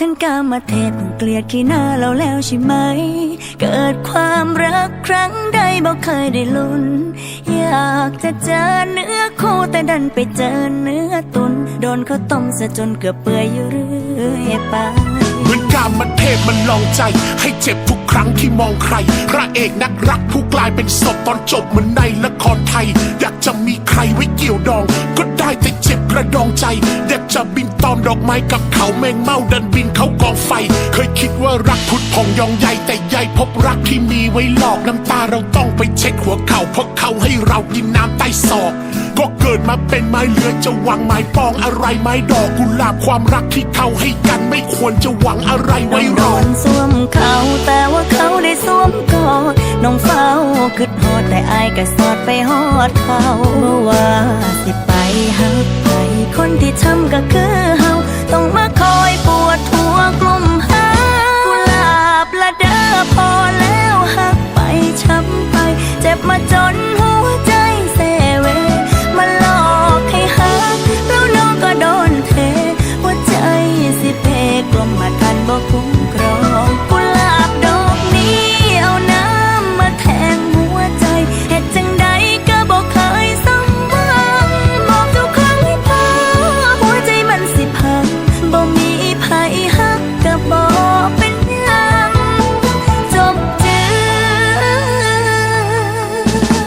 ท่านกามาเทศเกลียดขี้หน้าเราแล้วใช่ไหม เกิดความรักครั้งใดบอกเคยได้ลุ้น อยากจะเจอเนื้อคู่แต่ดันไปเจอเนื้อตุน โดนเขาต้มซะจนเกือบเปื่อยอยู่เรื่อยไปเหมือนการมันเทพมันลองใจ ให้เจ็บทุกครั้งที่มองใคร พระเอกนักรักผู้กลายเป็นศพตอนจบเหมือนในละครไทย อยากจะมีใครไว้เกี่ยวดอง ระดองใจอยากจะบินตอมดอกไม้กับเขาแมงเม่าดันบินเขากองไฟ เคยคิดว่ารักพุดพองยองใหญ่แต่ใหญ่พบรักที่มีไว้หลอกน้ำตาเราต้องไปเช็ดหัวเข่าเพราะเขาให้เรากินน้ำใต้ศอกก็เกิดมาเป็นไม้เลือจะหวังไม้ปองอะไรไม้ดอกกุหลาบความรักที่เขาให้กันไม่ควรจะหวังอะไรไว้หรอนสวมเขาแต่ว่าเขาได้สวมกอดน้องเฝ้าคิดฮอดแต่อายก็สอดไปฮอดเขาเมื่อว่าสิไปหัก คนที่ทำก็คือเฮาต้องมาคอยป มีไผ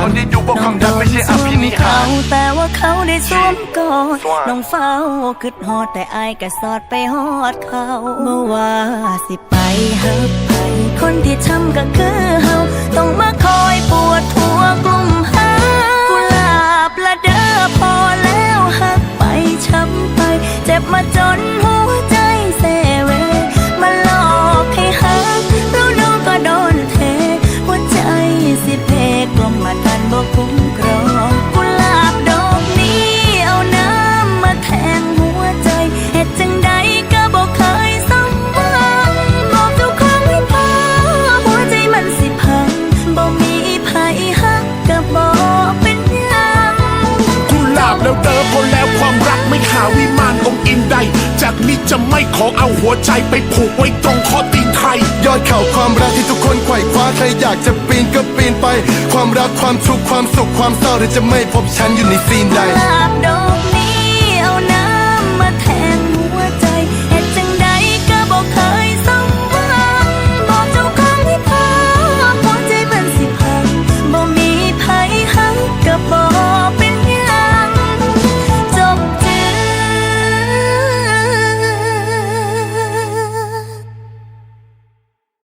นคนที่ดูว่าความรักไม่ใช่อภินิหารแต่ว่าเขาได้สวมกอดน้องเฝ้าคิดฮอดแต่อายก็สอดไปฮอดเขาเมื่อว่าสิไปหักไปคนที่ทำก็คือเฮาต้องมาคอยปวดหัวกลุ่มหากุหลาบละเด้อพอแล้วหักไปช้ำไป เจ็บมาจน นี้จะไม่ขอเอาหัวใจไปผูกไว้ตรงคอตีนใคร ยอดเขาความรักที่ทุกคนไขว่คว้าใครอยากจะปีนก็ปีนไป ความรักความทุกข์ความสุขความเศร้าหรือจะไม่พบฉันอยู่ในซีนใด